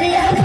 Maria.